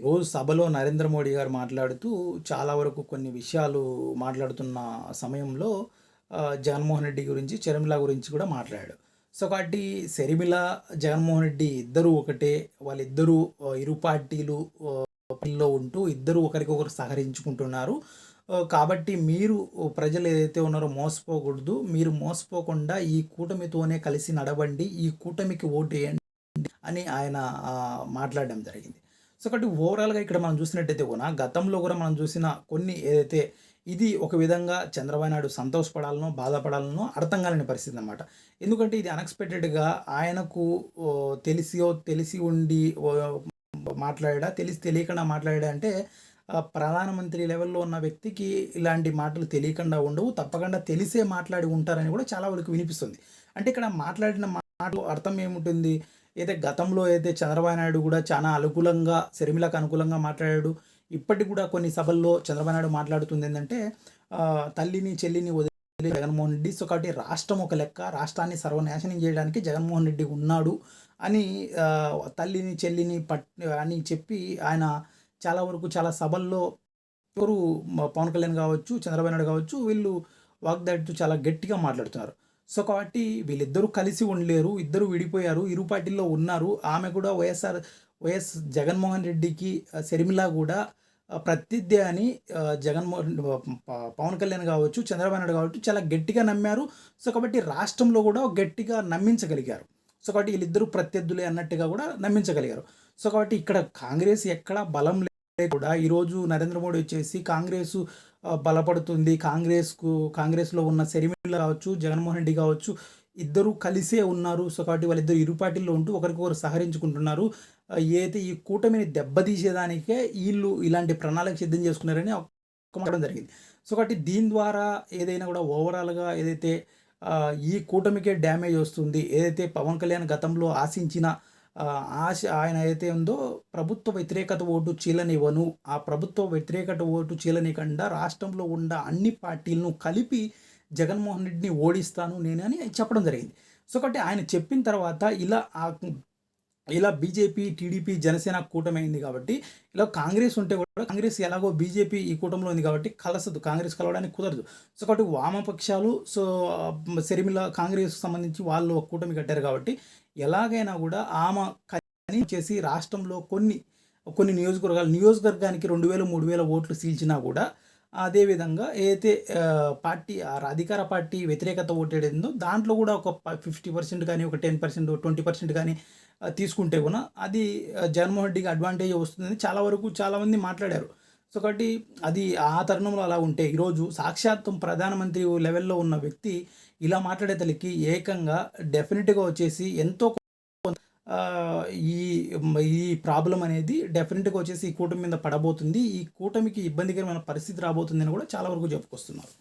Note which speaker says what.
Speaker 1: ఈరోజు సభలో నరేంద్ర మోడీ గారు మాట్లాడుతూ చాలా వరకు కొన్ని విషయాలు మాట్లాడుతున్న సమయంలో జగన్మోహన్ రెడ్డి గురించి చర్మిల గురించి కూడా మాట్లాడాడు. సో కాబట్టి షర్మిల జగన్మోహన్ రెడ్డి ఇద్దరు ఒకటే వాళ్ళిద్దరూ ఇరు పార్టీలు లో ఉంటూ ఇద్దరు ఒకరికొకరు సహకరించుకుంటున్నారు. కాబట్టి మీరు ప్రజలు ఏదైతే ఉన్నారో మోసపోకూడదు. మీరు మోసపోకుండా ఈ కూటమితోనే కలిసి నడవండి. ఈ కూటమికి ఓటు వేయండి అని ఆయన మాట్లాడడం జరిగింది. సో కాబట్టి ఓవరాల్గా ఇక్కడ మనం చూసినట్టయితే కూడా గతంలో కూడా మనం చూసిన కొన్ని ఏదైతే ఇది ఒక విధంగా చంద్రబాబు నాయుడు సంతోషపడాలనో బాధపడాలనో అర్థం కాలేని పరిస్థితి అనమాట ఎందుకంటే ఇది అన్ఎక్స్పెక్టెడ్గా ఆయనకు తెలిసియో తెలిసి ఉండి మాట్లాడా తెలిసి తెలియకుండా మాట్లాడా అంటే ప్రధానమంత్రి లెవెల్లో ఉన్న వ్యక్తికి ఇలాంటి మాటలు తెలియకుండా ఉండవు తప్పకుండా తెలిసే మాట్లాడి ఉంటారని కూడా చాలా వరకు వినిపిస్తుంది. అంటే ఇక్కడ మాట్లాడిన మాటలు అర్థం ఏముంటుంది? అయితే గతంలో అయితే చంద్రబాబు నాయుడు కూడా చాలా అనుకూలంగా శర్మిలకు అనుకూలంగా మాట్లాడాడు ఇప్పటికి కూడా కొన్ని సభల్లో చంద్రబాబు నాయుడు మాట్లాడుతుంది ఏంటంటే తల్లిని చెల్లిని వదిలి జగన్మోహన్ రెడ్డి. సో కాబట్టి రాష్ట్రం ఒక లెక్క రాష్ట్రాన్ని సర్వనాశనం చేయడానికి జగన్మోహన్ రెడ్డి ఉన్నాడు అని తల్లిని చెల్లిని పట్ అని చెప్పి ఆయన చాలా వరకు చాలా సభల్లో ఎవరు పవన్ కళ్యాణ్ కావచ్చు చంద్రబాబు నాయుడు కావచ్చు వీళ్ళు వాగ్దాడితో చాలా గట్టిగా మాట్లాడుతున్నారు. సో కాబట్టి వీళ్ళిద్దరూ కలిసి ఉండలేరు ఇద్దరు విడిపోయారు ఇరు పార్టీల్లో ఉన్నారు. ఆమె కూడా వైఎస్ఆర్ వైఎస్ జగన్మోహన్ రెడ్డికి శర్మిల కూడా ప్రత్యర్థి అని జగన్మోహన్ పవన్ కళ్యాణ్ కావచ్చు చంద్రబాబు నాయుడు కావచ్చు చాలా గట్టిగా నమ్మారు. సో కాబట్టి రాష్ట్రంలో కూడా గట్టిగా నమ్మించగలిగారు. సో కాబట్టి వీళ్ళిద్దరూ ప్రత్యర్థులే అన్నట్టుగా కూడా నమ్మించగలిగారు. సో కాబట్టి ఇక్కడ కాంగ్రెస్ ఎక్కడ బలం కూడా ఈరోజు నరేంద్ర మోడీ వచ్చేసి కాంగ్రెస్ బలపడుతుంది. కాంగ్రెస్కు కాంగ్రెస్లో ఉన్న సెరిమిల్ కావచ్చు జగన్మోహన్ రెడ్డి కావచ్చు ఇద్దరు కలిసే ఉన్నారు. సో కాబట్టి వాళ్ళిద్దరు ఇరు పార్టీల్లో ఉంటూ ఒకరికొకరు సహకరించుకుంటున్నారు. ఏదైతే ఈ కూటమిని దెబ్బతీసేదానికే వీళ్ళు ఇలాంటి ప్రణాళిక సిద్ధం చేసుకున్నారని ఒక జరిగింది. సో కాబట్టి దీని ద్వారా ఏదైనా కూడా ఓవరాల్గా ఏదైతే ఈ కూటమికే డ్యామేజ్ వస్తుంది ఏదైతే పవన్ కళ్యాణ్ గతంలో ఆశించిన ఆశ ఆయన అయితే ఉందో ప్రభుత్వ వ్యతిరేకత ఓటు చీలనివ్వను. ఆ ప్రభుత్వ వ్యతిరేకత ఓటు చీలనికుండా రాష్ట్రంలో ఉన్న అన్ని పార్టీలను కలిపి జగన్మోహన్ రెడ్డిని ఓడిస్తాను నేను అని చెప్పడం జరిగింది. సో కాబట్టి ఆయన చెప్పిన తర్వాత ఇలా ఆ ఇలా బీజేపీ టీడీపీ జనసేన కూటమి అయింది కాబట్టి ఇలా కాంగ్రెస్ ఉంటే కూడా కాంగ్రెస్ ఎలాగో బీజేపీ ఈ కూటమిలో ఉంది కాబట్టి కలసదు కాంగ్రెస్ కలవడానికి కుదరదు. సో కాబట్టి వామపక్షాలు సో శర్మిల కాంగ్రెస్ సంబంధించి వాళ్ళు ఒక కూటమి కట్టారు కాబట్టి ఎలాగైనా కూడా ఆమె కని చేసి రాష్ట్రంలో కొన్ని కొన్ని నియోజకవర్గాలు నియోజకవర్గానికి రెండు వేలు మూడు వేల ఓట్లు సీల్చినా కూడా అదేవిధంగా ఏదైతే పార్టీ ఆ అధికార పార్టీ వ్యతిరేకత ఓటేడిందో దాంట్లో కూడా ఒక ఫిఫ్టీ పర్సెంట్ కానీ ఒక టెన్ పర్సెంట్ ట్వంటీ పర్సెంట్ కానీ తీసుకుంటే కూడా అది జగన్మోహన్ రెడ్డికి అడ్వాంటేజ్ వస్తుందని చాలా వరకు చాలామంది మాట్లాడారు. సో కాబట్టి అది ఆ తరుణంలో అలా ఉంటే ఈరోజు సాక్షాత్తం ప్రధానమంత్రి లెవెల్లో ఉన్న వ్యక్తి ఇలా మాట్లాడే తల్లికి ఏకంగా డెఫినెట్గా వచ్చేసి ఎంతో ఈ ఈ ప్రాబ్లం అనేది డెఫినెట్గా వచ్చేసి ఈ కూటమి మీద పడబోతుంది. ఈ కూటమికి ఇబ్బందికరమైన పరిస్థితి రాబోతుందని కూడా చాలా వరకు చెప్పుకొస్తున్నారు.